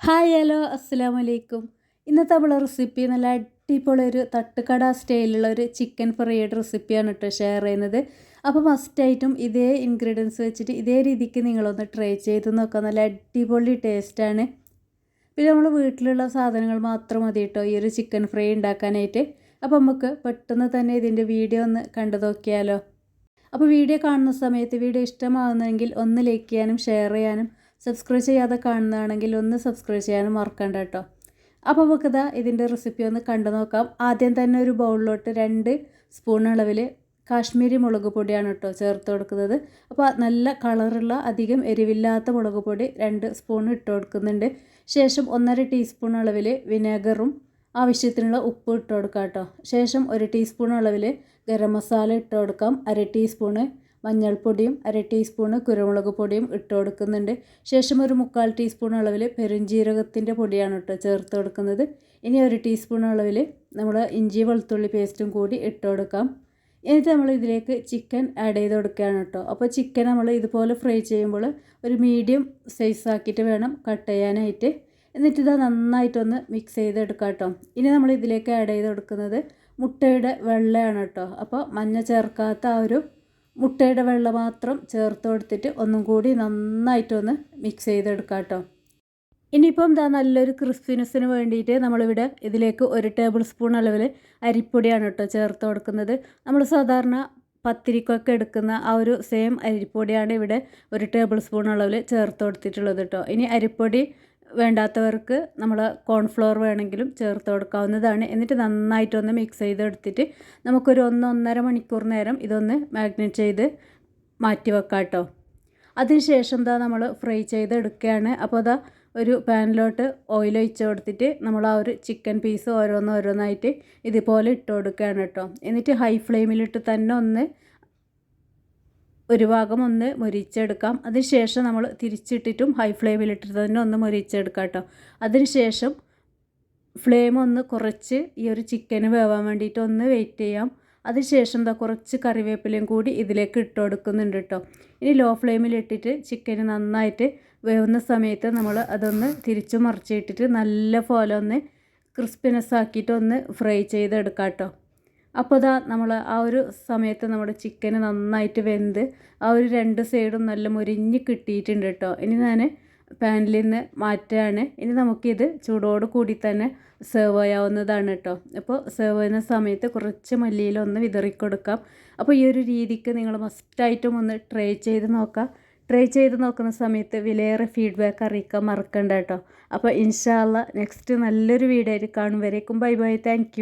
Hi hello അസ്സാം വലൈക്കും ഇന്നത്തെ നമ്മളെ റെസിപ്പി നല്ല അടിപൊളി ഒരു തട്ടുകട സ്റ്റൈലുള്ള ഒരു ചിക്കൻ ഫ്രൈയുടെ റെസിപ്പിയാണ് കേട്ടോ ഷെയർ ചെയ്യുന്നത്. അപ്പോൾ മസ്റ്റായിട്ടും ഇതേ ഇൻഗ്രീഡിയൻസ് വെച്ചിട്ട് ഇതേ രീതിക്ക് നിങ്ങളൊന്ന് ട്രൈ ചെയ്ത് നോക്കാം. നല്ല അടിപൊളി ടേസ്റ്റാണ് പിന്നെ നമ്മൾ വീട്ടിലുള്ള സാധനങ്ങൾ മാത്രം മതി കേട്ടോ ഈ ഒരു ചിക്കൻ ഫ്രൈ ഉണ്ടാക്കാനായിട്ട്. അപ്പോൾ നമുക്ക് പെട്ടെന്ന് തന്നെ ഇതിന്റെ വീഡിയോ ഒന്ന് കണ്ടു നോക്കിയാലോ. അപ്പോൾ വീഡിയോ കാണുന്ന സമയത്ത് വീഡിയോ ഇഷ്ടമാകുന്നെങ്കിൽ ഒന്ന് ലൈക്ക് ചെയ്യാനും ഷെയർ ചെയ്യാനും സബ്സ്ക്രൈബ് ചെയ്യാതെ കാണുന്നതാണെങ്കിൽ ഒന്ന് സബ്സ്ക്രൈബ് ചെയ്യാനും മറക്കണ്ട കേട്ടോ. അപ്പോൾ നമുക്കിതാ ഇതിന്റെ റെസിപ്പി ഒന്ന് കണ്ടു നോക്കാം. ആദ്യം തന്നെ ഒരു ബൗളിലോട്ട് രണ്ട് സ്പൂൺ അളവിൽ കാശ്മീരി മുളക് പൊടിയാണ് കേട്ടോ ചേർത്ത് കൊടുക്കുന്നത്. അപ്പോൾ നല്ല കളറുള്ള അധികം എരിവില്ലാത്ത മുളക് പൊടി രണ്ട് സ്പൂൺ ഇട്ട് കൊടുക്കുന്നുണ്ട്. ശേഷം ഒന്നര ടീസ്പൂൺ അളവിൽ വിനേഗറും ആവശ്യത്തിനുള്ള ഉപ്പ് ഇട്ട് കൊടുക്കാം കേട്ടോ. ശേഷം ഒരു ടീസ്പൂൺ അളവിൽ ഗരം മസാല ഇട്ട് കൊടുക്കാം. അര ടീസ്പൂണ് മഞ്ഞൾപ്പൊടിയും അര ടീസ്പൂണ് കുരുമുളക് പൊടിയും ഇട്ട് കൊടുക്കുന്നുണ്ട്. ശേഷം ഒരു മുക്കാൽ ടീസ്പൂൺ അളവിൽ പെരുംജീരകത്തിന്റെ പൊടിയാണ് കേട്ടോ ചേർത്ത് കൊടുക്കുന്നത്. ഇനി ഒരു ടീസ്പൂൺ അളവിൽ നമ്മൾ ഇഞ്ചി വെളുത്തുള്ളി പേസ്റ്റും കൂടി ഇട്ട് കൊടുക്കാം. എന്നിട്ട് നമ്മൾ ഇതിലേക്ക് ചിക്കൻ ആഡ് ചെയ്ത് കൊടുക്കുകയാണ് കേട്ടോ. അപ്പോൾ ചിക്കൻ നമ്മൾ ഇതുപോലെ ഫ്രൈ ചെയ്യുമ്പോൾ ഒരു മീഡിയം സൈസ് ആക്കിയിട്ട് വേണം കട്ട് ചെയ്യാനായിട്ട്. എന്നിട്ട് ഇത് നന്നായിട്ടൊന്ന് മിക്സ് ചെയ്തെടുക്കാം കേട്ടോ. ഇനി നമ്മൾ ഇതിലേക്ക് ആഡ് ചെയ്ത് കൊടുക്കുന്നത് മുട്ടയുടെ വെള്ളയാണ് കേട്ടോ. അപ്പോൾ മഞ്ഞ ചേർക്കാത്ത ആ ഒരു മുട്ടയുടെ വെള്ളം മാത്രം ചേർത്ത് കൊടുത്തിട്ട് ഒന്നും കൂടി നന്നായിട്ടൊന്ന് മിക്സ് ചെയ്തെടുക്കാം കേട്ടോ. ഇനിയിപ്പം ഇതാ നല്ലൊരു ക്രിസ്പിനെസ്സിന് വേണ്ടിയിട്ട് നമ്മളിവിടെ ഇതിലേക്ക് ഒരു ടേബിൾ സ്പൂൺ അളവിൽ അരിപ്പൊടിയാണ് കേട്ടോ ചേർത്ത് കൊടുക്കുന്നത്. നമ്മൾ സാധാരണ പത്തിരിക്കൊക്കെ എടുക്കുന്ന ആ ഒരു സെയിം അരിപ്പൊടിയാണ് ഇവിടെ ഒരു ടേബിൾ സ്പൂൺ അളവിൽ ചേർത്ത് കൊടുത്തിട്ടുള്ളത് കേട്ടോ. ഇനി അരിപ്പൊടി വേണ്ടാത്തവർക്ക് നമ്മൾ കോൺഫ്ലോർ വേണമെങ്കിലും ചേർത്ത് കൊടുക്കാവുന്നതാണ്. എന്നിട്ട് നന്നായിട്ടൊന്ന് മിക്സ് ചെയ്തെടുത്തിട്ട് നമുക്കൊരു ഒന്ന് ഒന്നര മണിക്കൂർ നേരം ഇതൊന്ന് മാഗ്നേറ്റ് ചെയ്ത് മാറ്റി വെക്കാം കേട്ടോ അതിനുശേഷം എന്താ നമ്മൾ ഫ്രൈ ചെയ്തെടുക്കുകയാണ് അപ്പോൾ അതാ ഒരു പാനിലോട്ട് ഓയിൽ ഒഴിച്ച് കൊടുത്തിട്ട് നമ്മൾ ആ ഒരു ചിക്കൻ പീസ് ഓരോന്നോരോന്നായിട്ട് ഇതുപോലെ ഇട്ട് കൊടുക്കുകയാണ് കേട്ടോ എന്നിട്ട് ഹൈ ഫ്ലെയിമിലിട്ട് തന്നെ ഒന്ന് ഒരു ഭാഗം ഒന്ന് മുരിച്ചെടുക്കാം. അതിനുശേഷം നമ്മൾ തിരിച്ചിട്ടിട്ടും ഹൈ ഫ്ലെയിമിലിട്ടിട്ട് തന്നെ ഒന്ന് മുരിച്ചെടുക്കാം കേട്ടോ. അതിനുശേഷം ഫ്ലെയിം ഒന്ന് കുറച്ച് ഈ ഒരു ചിക്കന് വേവാൻ വേണ്ടിയിട്ട് ഒന്ന് വെയിറ്റ് ചെയ്യാം. അതിനുശേഷം എന്താ കുറച്ച് കറിവേപ്പിലയും കൂടി ഇതിലേക്ക് ഇട്ട് കൊടുക്കുന്നുണ്ട് കേട്ടോ. ഇനി ലോ ഫ്ലെയിമിൽ ഇട്ടിട്ട് ചിക്കന് നന്നായിട്ട് വേവുന്ന സമയത്ത് നമ്മൾ അതൊന്ന് തിരിച്ചു മറിച്ചിട്ടിട്ട് നല്ല പോലെ ഒന്ന് ക്രിസ്പിനെസ് ആക്കിയിട്ട് ഒന്ന് ഫ്രൈ ചെയ്തെടുക്കാം കേട്ടോ. അപ്പോൾ ഇതാ നമ്മൾ ആ ഒരു സമയത്ത് നമ്മുടെ ചിക്കന് നന്നായിട്ട് വെന്ത് ആ ഒരു രണ്ട് സൈഡും നല്ല മുരിഞ്ഞ് കിട്ടിയിട്ടുണ്ട് കേട്ടോ ഇനി ഞാൻ പാനിൽ നിന്ന് മാറ്റുകയാണ് ഇനി നമുക്കിത് ചൂടോട് കൂടി തന്നെ സെർവ് ചെയ്യാവുന്നതാണ് കേട്ടോ അപ്പോൾ സെർവ് ചെയ്യുന്ന സമയത്ത് കുറച്ച് മല്ലിയിലൊന്ന് വിതറിക്കൊടുക്കാം അപ്പോൾ ഈ ഒരു രീതിക്ക് നിങ്ങൾ മസ്റ്റായിട്ടും ഒന്ന് ട്രൈ ചെയ്ത് നോക്കാം. ട്രൈ ചെയ്ത് നോക്കുന്ന സമയത്ത് വിലയേറെ ഫീഡ്ബാക്ക് അറിയിക്കാൻ മറക്കണ്ട കേട്ടോ അപ്പോൾ ഇൻഷാല്ല നെക്സ്റ്റ് നല്ലൊരു വീഡിയോ ആയിട്ട് കാണും. വരേക്കും ബൈ ബൈ താങ്ക്